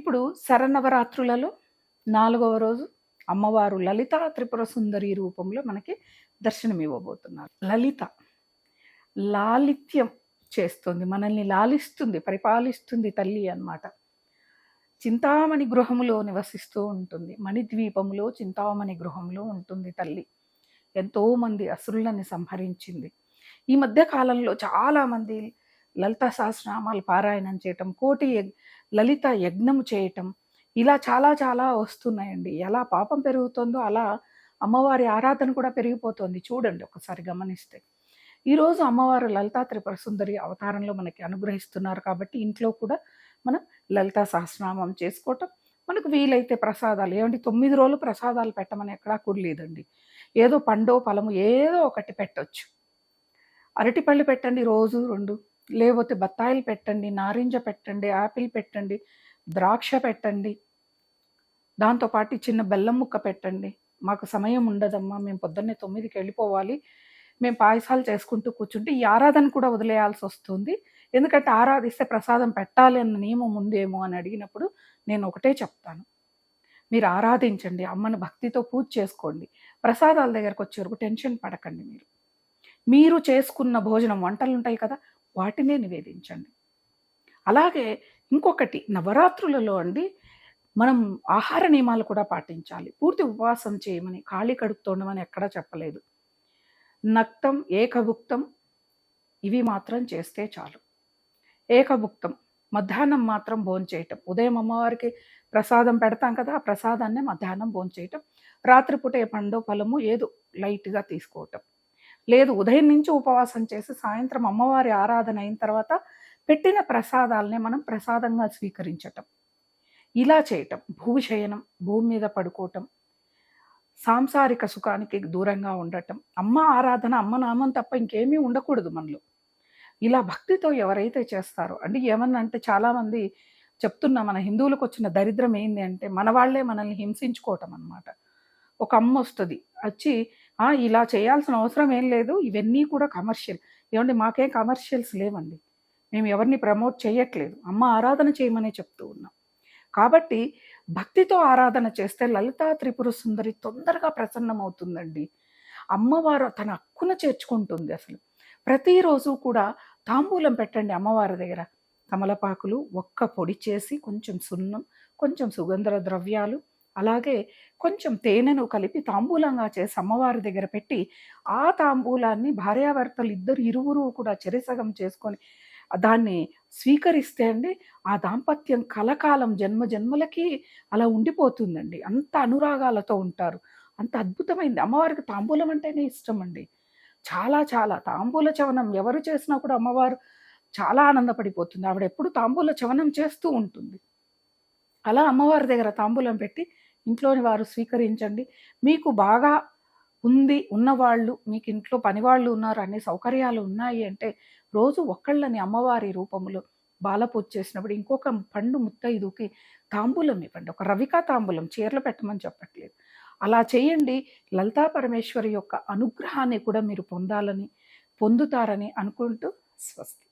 ఇప్పుడు శరనవరాత్రులలో నాలుగవ రోజు అమ్మవారు లలిత త్రిపుర సుందరి రూపంలో మనకి దర్శనమివ్వబోతున్నారు లలిత లాలిత్యం చేస్తుంది మనల్ని లాలిస్తుంది పరిపాలిస్తుంది తల్లి అన్నమాట. చింతామణి గృహములో నివసిస్తూ ఉంటుంది మణిద్వీపంలో చింతామణి గృహంలో ఉంటుంది తల్లి. ఎంతోమంది అసురులని సంహరించింది. ఈ మధ్య కాలంలో చాలామంది లలిత సహస్రనామాలు పారాయణం చేయటం కోటి లలిత యజ్ఞము చేయటం ఇలా చాలా చాలా వస్తున్నాయండి. ఎలా పాపం పెరుగుతుందో అలా అమ్మవారి ఆరాధన కూడా పెరిగిపోతుంది. చూడండి ఒకసారి గమనిస్తే. ఈరోజు అమ్మవారు లలితా త్రిపుర సుందరి అవతారంలో మనకి అనుగ్రహిస్తున్నారు కాబట్టి ఇంట్లో కూడా మనం లలితా సహస్రనామం చేసుకోవటం మనకు వీలైతే ప్రసాదాలు. ఏమంటే తొమ్మిది రోజులు ప్రసాదాలు పెట్టమని ఎక్కడా కూడా లేదండి. ఏదో పండో ఫలము ఏదో ఒకటి పెట్టొచ్చు. అరటిపళ్ళు పెట్టండి రోజు రెండు. లేకపోతే బత్తాయిలు పెట్టండి నారింజ పెట్టండి యాపిల్ పెట్టండి ద్రాక్ష పెట్టండి. దాంతోపాటు చిన్న బెల్లం ముక్క పెట్టండి. మాకు సమయం ఉండదమ్మా మేము పొద్దున్నే తొమ్మిదికి వెళ్ళిపోవాలి. మేము పాయసాలు చేసుకుంటూ కూర్చుంటే ఈ ఆరాధన కూడా వదిలేయాల్సి వస్తుంది. ఎందుకంటే ఆరాధిస్తే ప్రసాదం పెట్టాలి అన్న నియమం ఉందేమో అని అడిగినప్పుడు నేను ఒకటే చెప్తాను. మీరు ఆరాధించండి అమ్మను భక్తితో పూజ చేసుకోండి. ప్రసాదాల దగ్గరకు వచ్చే వరకు టెన్షన్ పడకండి మీరు. మీరు చేసుకున్న భోజనం వంటలు ఉంటాయి కదా వాటినే నివేదించండి. అలాగే ఇంకొకటి నవరాత్రులలో అండి మనం ఆహార నియమాలు కూడా పాటించాలి. పూర్తి ఉపవాసం చేయమని ఖాళీ కడుపుతోండమని ఎక్కడా చెప్పలేదు. నక్తం ఏకభుక్తం ఇవి మాత్రం చేస్తే చాలు. ఏకభుక్తం మధ్యాహ్నం మాత్రం భోంచేయటం ఉదయం అమ్మవారికి ప్రసాదం పెడతాం కదా ఆ ప్రసాదాన్నే మధ్యాహ్నం భోంచేయటం రాత్రిపూట ఏ పండో ఫలము ఏదో లైట్గా తీసుకోవటం. లేదు ఉదయం నుంచి ఉపవాసం చేసి సాయంత్రం అమ్మవారి ఆరాధన అయిన తర్వాత పెట్టిన ప్రసాదాలనే మనం ప్రసాదంగా స్వీకరించటం. ఇలా చేయటం భూశయనం భూమి మీద పడుకోవటం సాంసారిక సుఖానికి దూరంగా ఉండటం అమ్మ ఆరాధన అమ్మ నామం తప్ప ఇంకేమీ ఉండకూడదు మనలో. ఇలా భక్తితో ఎవరైతే చేస్తారో అంటే ఏమన్నా అంటే చాలామంది చెప్తున్నా మన హిందువులకు వచ్చిన దరిద్రం ఏంది అంటే మన వాళ్ళే మనల్ని హింసించుకోవటం అన్నమాట. ఒక అమ్మ వస్తుంది వచ్చి ఇలా చేయాల్సిన అవసరం ఏం లేదు. ఇవన్నీ కూడా కమర్షియల్ ఏమండి మాకేం కమర్షియల్స్ లేవండి. మేము ఎవరిని ప్రమోట్ చేయట్లేదు. అమ్మ ఆరాధన చేయమనే చెప్తూ ఉన్నాం. కాబట్టి భక్తితో ఆరాధన చేస్తే లలితా త్రిపుర సుందరి తొందరగా ప్రసన్నమవుతుందండి. అమ్మవారు తన హక్కున చేర్చుకుంటుంది అసలు. ప్రతిరోజు కూడా తాంబూలం పెట్టండి అమ్మవారి దగ్గర. తమలపాకులు ఒక్క పొడి చేసి కొంచెం సున్నం కొంచెం సుగంధ ద్రవ్యాలు అలాగే కొంచెం తేనెను కలిపి తాంబూలంగా చేసి అమ్మవారి దగ్గర పెట్టి ఆ తాంబూలాన్ని భార్యాభర్తలు ఇద్దరు ఇరువురు కూడా చెరసగం చేసుకొని దాన్ని స్వీకరిస్తే అండి ఆ దాంపత్యం కలకాలం జన్మ జన్మలకి అలా ఉండిపోతుందండి. అంత అనురాగాలతో ఉంటారు. అంత అద్భుతమైంది. అమ్మవారికి తాంబూలం అంటేనే ఇష్టం అండి. చాలా చాలా. తాంబూల చవనం ఎవరు చేసినా కూడా అమ్మవారు చాలా ఆనందపడిపోతుంది. ఆవిడ ఎప్పుడు తాంబూల చవనం చేస్తూ ఉంటుంది. అలా అమ్మవారి దగ్గర తాంబూలం పెట్టి ఇంట్లోని వారు స్వీకరించండి. మీకు బాగా ఉంది ఉన్నవాళ్ళు మీకు ఇంట్లో పనివాళ్ళు ఉన్నారు అన్ని సౌకర్యాలు ఉన్నాయి అంటే రోజు ఒక్కళ్ళని అమ్మవారి రూపంలో బాలపూజ చేసినప్పుడు ఇంకొక పండు ముత్తైదుకి తాంబూలం ఇవ్వండి. ఒక రవికా తాంబూలం చీరలు పెట్టమని చెప్పట్లేదు. అలా చేయండి. లలితా పరమేశ్వరి యొక్క అనుగ్రహాన్ని కూడా మీరు పొందాలని పొందుతారని అనుకుంటూ స్వస్తి.